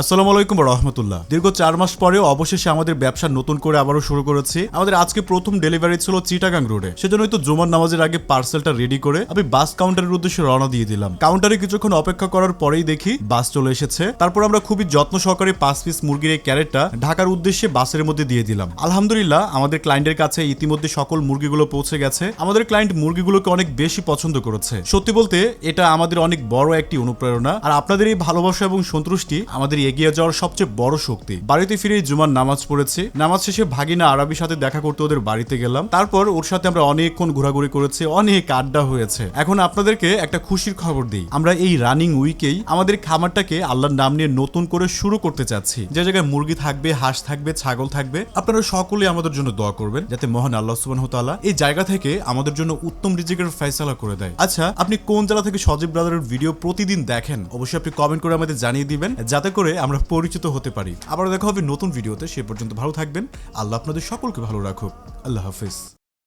আসসালামু আলাইকুম রহমতুল্লাহ। দীর্ঘ চার মাস পরেও অবশেষে আমাদের ব্যবসা নতুন করে আবারও শুরু করেছি। আমাদের আজকে প্রথম ডেলিভারি ছিল চিটাগাং রোডে। সেজন্যই তো জুমার নামাজের আগে পার্সেলটা রেডি করে আমি বাস কাউন্টারের উদ্দেশ্যে রওনা দিয়ে দিলাম। কাউন্টারে কিছুক্ষণ অপেক্ষা করার পরেই দেখি বাস চলে এসেছে। তারপর আমরা খুবই যত্ন সহকারে পাঁচ পিস মুরগির এই ক্যারেটটা ঢাকার উদ্দেশ্যে বাসের মধ্যে দিয়ে দিলাম। আলহামদুলিল্লাহ, আমাদের ক্লায়েন্টের কাছে ইতিমধ্যে সকল মুরগিগুলো পৌঁছে গেছে। আমাদের ক্লায়েন্ট মুরগিগুলোকে অনেক বেশি পছন্দ করেছে। সত্যি বলতে, এটা আমাদের অনেক বড় একটি অনুপ্রেরণা। আর আপনাদের এই ভালোবাসা এবং সন্তুষ্টি আমাদের এগিয়ে যাওয়ার সবচেয়ে বড় শক্তি। বাড়িতে ফিরে জুমার নামাজ পড়েছি। নামাজ শেষে ভাগিনা আরবির সাথে দেখা করতে ওদের বাড়িতে গেলাম। তারপর ওর সাথে আমরা অনেকক্ষণ ঘোরাঘুরি করেছি, অনেক আড্ডা হয়েছে। এখন আপনাদেরকে একটা খুশির খবর দিই। আমরা এই রানিং উইকেই আমাদের খামারটাকে আল্লাহর নাম নিয়ে নতুন করে শুরু করতে চাচ্ছি। যে জায়গায় মুরগি থাকবে, হাঁস থাকবে, ছাগল থাকবে, আপনারা সকলে আমাদের জন্য দোয়া করবেন, যাতে মহান আল্লাহ সুবাহ তাআলা এই জায়গা থেকে আমাদের জন্য উত্তম রিজিকের ফয়সালা করে দেয়। আচ্ছা আপনি কোন জেলা থেকে সজীব ব্রাদারের ভিডিও প্রতিদিন দেখেন? অবশ্যই আপনি কমেন্ট করে আমাদের জানিয়ে দিবেন, যাতে করে আমরা পরিচিত হতে পারি। আবার দেখা হবে নতুন ভিডিওতে, সে পর্যন্ত ভালো থাকবেন। আল্লাহ আপনাদের সকলকে ভালো রাখুক। আল্লাহ হাফিজ।